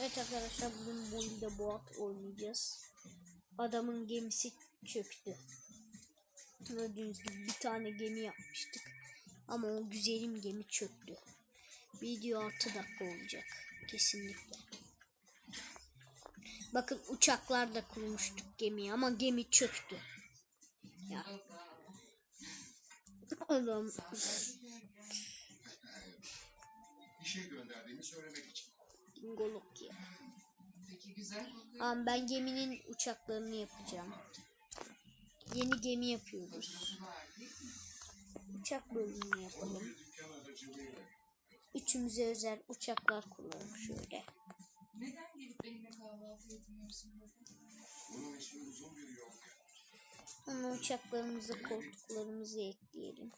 Evet arkadaşlar bugün Bolide Boğat oynayacağız. Adamın gemisi çöktü. Gördüğünüz gibi bir tane gemi yapmıştık. Ama o güzelim gemi çöktü. Video 6 dakika olacak. Kesinlikle. Bakın uçaklar da kurmuştuk gemiyi ama gemi çöktü. Ya. Adam İşe gönderdiğimi söylemek için. Golok ya. Peki güzel kokuyor. Tamam ben geminin uçaklarını yapacağım. Yeni gemi yapıyoruz. Uçak bölümünü yapalım. Üçümüze özel uçaklar kuralım şöyle. Neden gelip benimle kahvaltı etmiyorsun? Bunun için uzun bir yol. Ama uçaklarımızı koltuklarımızı ekleyelim.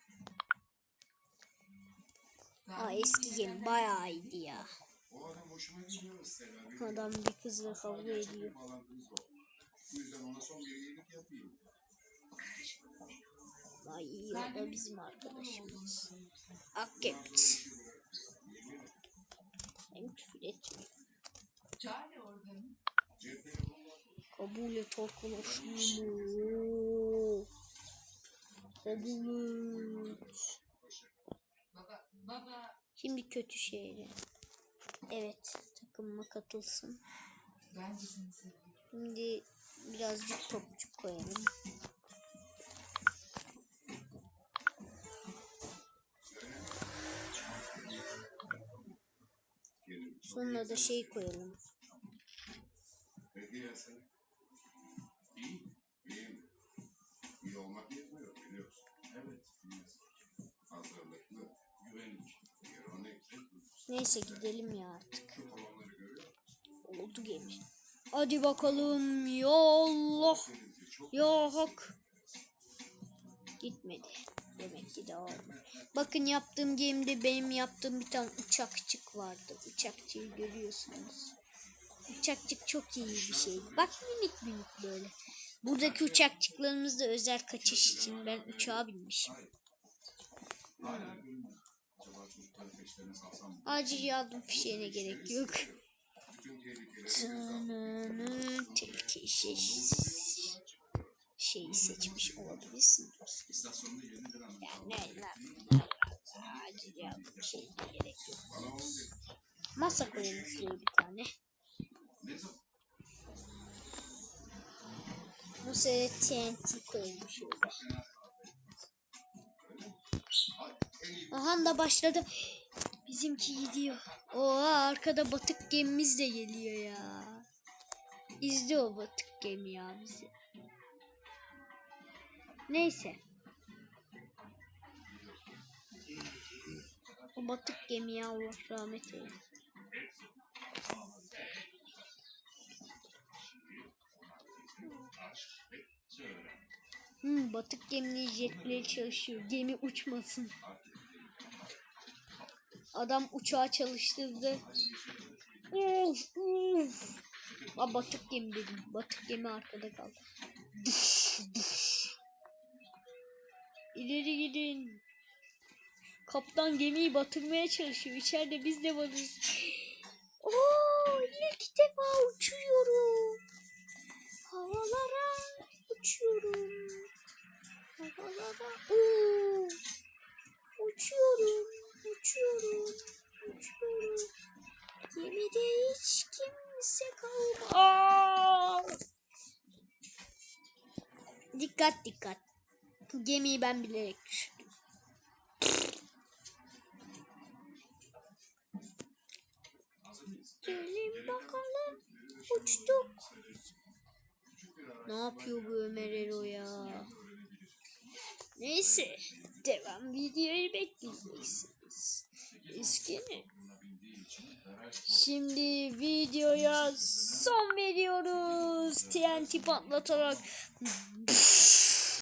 Aa eski gemi bayağı iyiydi ya. O adam hoşuma gidiyor Stella. Benim Adam bir kızla kavga gerçek ediyor. bir bağlantımız var. Bu yüzden ona son bir iyilik yapayım. Ay iyi o da bizim arkadaşımız. Akkept. Hem küfür etmiyor. Kabul et arkadaşım. Kabul et. Baba, baba. Şimdi kötü şeyler. Evet takımıma katılsın. Şimdi birazcık topçuk koyalım. Sonra da şey koyalım. Peki ya sen? İyi. İyiyim. İyi olmak yetmiyor Neyse gidelim ya artık. Oldu gemi. Hadi bakalım. Ya Allah. Ya hak. Gitmedi. Demek ki devam. Bakın yaptığım gemide benim yaptığım bir tane uçakçık vardı. Uçakçıyı görüyorsunuz. Uçakçık çok iyi bir şey. Bak minik minik böyle. Buradaki uçakçıklarımız da özel kaçış için ben uçağa binmişim. görünmüyor. Acaba çocukları peşlerine salsam mı? Acil yardım fişeğine gerek yok. Bütün tehlikeleri Tınını tilki şey, şeyi seçmiş olabilirsin. Yani ne lan? Acil yardım fişeğine gerek yok. Masa koyalım şuraya bir tane. Sefer TNT koyalım şöyle. Aha da başladı. Bizimki gidiyor. Oha arkada batık gemimiz de geliyor ya. İzle o batık gemi ya bizi. Neyse. O batık gemi ya Allah rahmet eylesin. Hmm, batık geminin jetleri çalışıyor. Gemi uçmasın. Adam uçağı çalıştırdı. Uf, uf. Aa, batık gemi dedim. Batık gemi arkada kaldı. İleri gidin. Kaptan gemiyi batırmaya çalışıyor. İçeride biz de varız. Dikkat dikkat. Gemiyi ben bilerek düşürdüm. Gelin bakalım. Uçtuk. Ne yapıyor bu Ömer Ero ya? Neyse. Devam videoyu bekleyeceksiniz. Eski mi? Şimdi videoya son veriyoruz. TNT patlatarak.